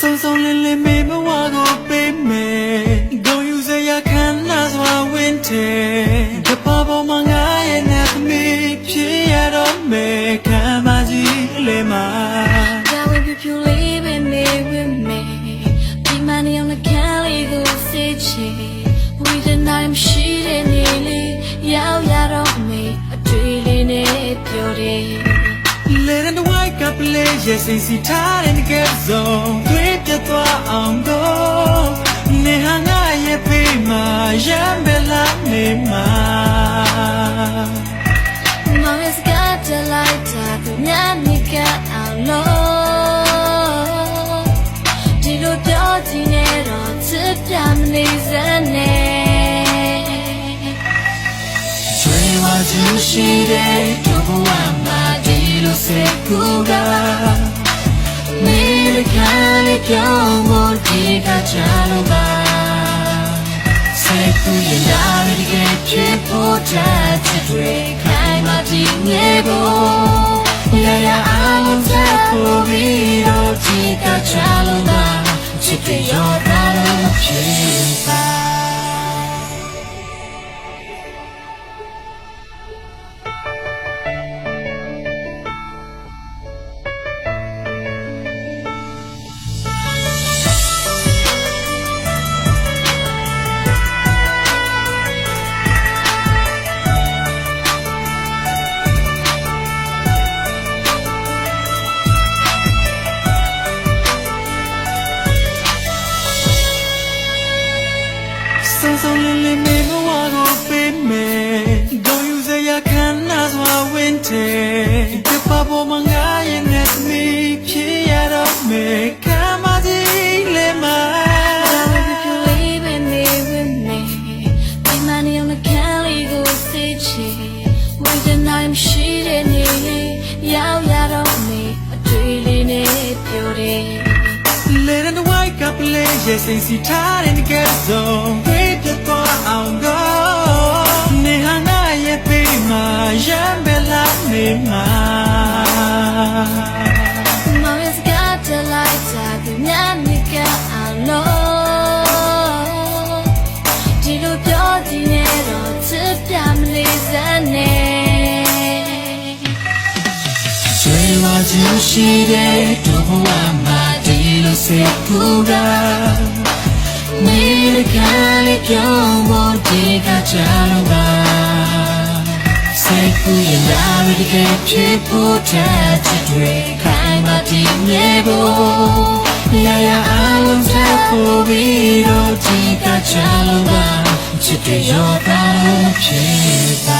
丧丧恋恋。love me အတွေ့လေးနဲ့ပြောတယ် Let and white couple yes see tired and get so ခြင်းရှိတဲ့တော့ဘဝမှာဒီလိုစေကူကမေလကလေးပြောင်းဖို့ဒီကချာလို့ပါစေကူရတာဒီကဖြစ်ဖို့တတ်တဲ့ခိုင်မတည်ငယ်ဖို့ရရအောင်စကူပြီးတော့ဒီကချာလို့ပါချစ်တဲ့ရောတာလို့ဖြစ်ပါစင်စုံလေးလေးနေဘဝကိုပေးမယ်ဒုံယူစရာခံနာစွာဝင်တယ်ဒီပပေါ်မှာငါရဲ့ငါသမီးဖြစ်ရတော့မယ်ကမကြီးလေးမ I'm shitting it ရောက်ရတော့မယ်အတွေ့လေးနဲ့ပြောတယ် Let it တော့ကလေးရဲ့စိတ်စီထားတဲ့ငယ်ဆုံးတွေ့ပြသွားအောင်တော့နေဟာနာရဲ့ပေးမှာရံပဲလာနေမှာ Mama's got the lights out, yeah, me got alone. 追我就是的，多不完满。se apura Mire cale piombo di cacciarba Sai cui andare di che ci potresti due Caima di nebo La ya alum sa proviro di cacciarba Ci ti io caro ci va